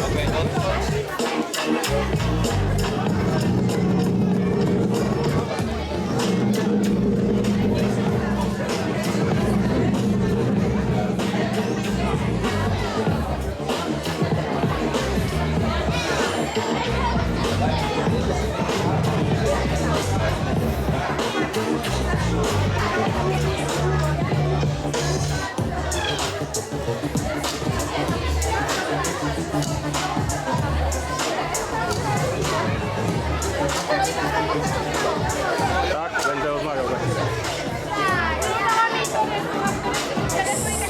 OK，好。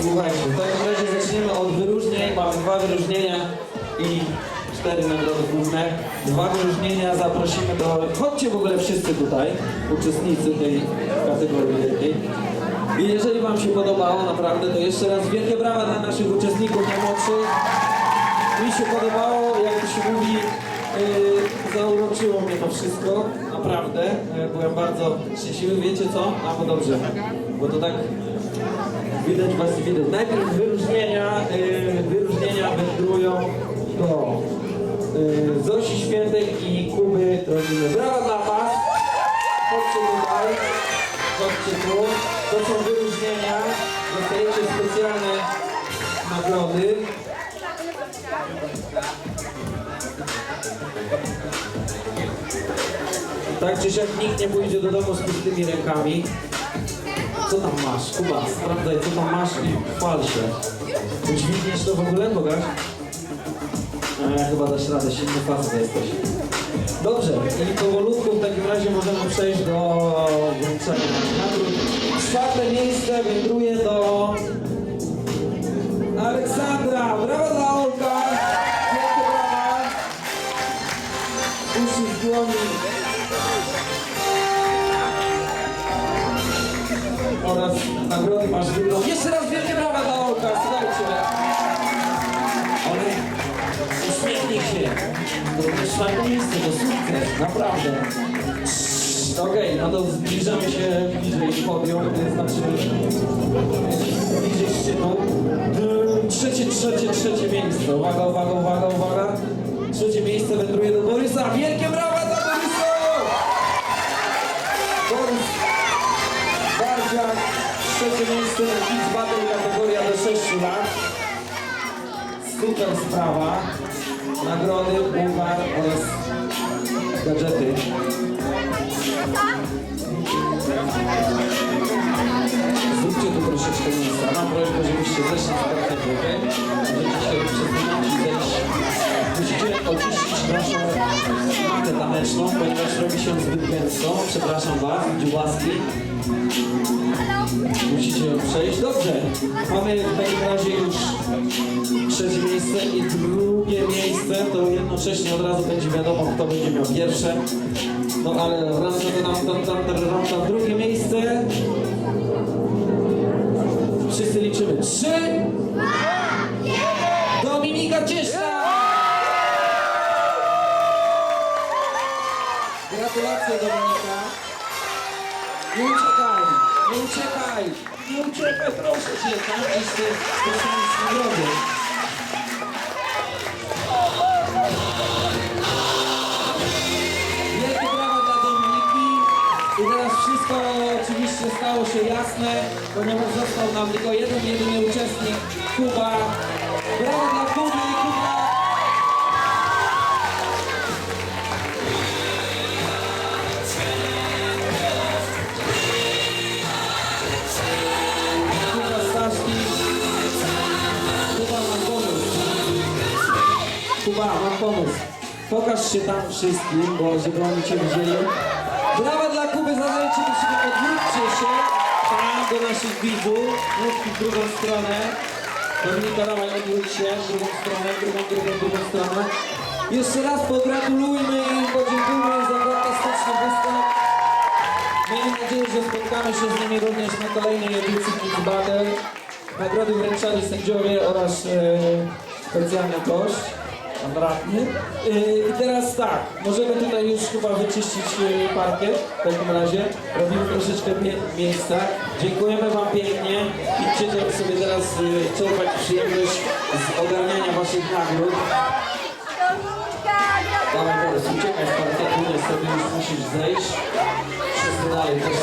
Słuchajcie, w takim razie zaczniemy od wyróżnień. Mamy dwa wyróżnienia i cztery nagrody główne. Dwa wyróżnienia zaprosimy do... Chodźcie w ogóle wszyscy tutaj, uczestnicy tej kategorii wielkiej. I jeżeli Wam się podobało naprawdę, to jeszcze raz wielkie brawa dla naszych uczestników najmłodszych. Mi się podobało, jak to się mówi, yy, zauroczyło mnie to wszystko, naprawdę. Yy, byłem bardzo szczęśliwy, wiecie co? A, bo dobrze, bo to tak widać was widać. Najpierw wyróżnienia, yy, wyróżnienia wędrują do yy, Zosi Świętej i Kuby Rodziny. Brawa dla was! Chodźcie tutaj, chodźcie tu. To są wyróżnienia, dostajecie specjalne nagrody. Tak czy siak nikt nie pójdzie do domu z pustymi rękami. Co tam masz? Kuba, sprawdzaj co tam masz i chwal się. Udźwigniesz to w ogóle, Bogaś? E, chyba dasz radę, silny facet jesteś. Dobrze, i powolutku w takim razie możemy przejść do nagród. Czwarte miejsce wędruje do Aleksandra. Oraz nagrody masz drugą. Jeszcze raz wielkie brawa dla Olka, słuchajcie. Ale uśmiechnij się. To jest czwarte miejsce, to sukces, naprawdę. Okej, no to zbliżamy się bliżej podium, znaczy bliżej szczytu. Trzecie, trzecie, trzecie miejsce. Uwaga, uwaga, uwaga, uwaga. Trzecie miejsce wędruje do Borysa. Wielkie brawa dla Borysa! Borys Bardziak, trzecie miejsce Kids Battle kategoria do 6 lat. Super sprawa. Nagrody, puchar oraz gadżety. Zróbcie tu troszeczkę miejsca. Mam prośbę, żebyście zeszli z okej? Możecie się przesunąć i zejść. Musicie oczyścić naszą matę taneczną, ponieważ robi się zbyt gęsto. Przepraszam Was, dziułaski. Przejść. Dobrze. Mamy w takim razie już trzecie miejsce i drugie miejsce. To jednocześnie od razu będzie wiadomo, kto będzie miał pierwsze. No ale raz, to tam, tam, tam, tam, tam, drugie miejsce. Wszyscy liczymy. Trzy. Dominika Cieszna! Gratulacje Dominika. Nie uciekaj, nie uciekaj, nie uciekaj, proszę cię, tam ty dostaniesz nagrody. Wielkie brawa dla Dominiki. I teraz wszystko oczywiście stało się jasne, ponieważ został nam tylko jeden, jedyny uczestnik, Kuba. Mam pomysł. Pokaż się tam wszystkim, bo żeby oni cię widzieli. Brawa dla Kuby za zajęcie musimy odwróćcie się tam do naszych widzów. Mówki w drugą stronę. Dominika, dawaj, odwróć się drugą stronę, drugą, drugą, drugą stronę. Jeszcze raz pogratulujmy im, podziękujmy za fantastyczny występ. Miejmy nadzieję, że spotkamy się z nimi również na kolejnej edycji Kids Battle. Nagrody wręczali sędziowie oraz e, specjalny gość, pan radny. I teraz tak, możemy tutaj już chyba wyczyścić e, parkiet w takim razie. Robimy troszeczkę mie- miejsca. Dziękujemy wam pięknie. Idźcie sobie teraz e, czerpać przyjemność z ogarniania waszych nagród. Dawaj Borys, uciekaj z parkietu, niestety już musisz zejść. Wszyscy dalej też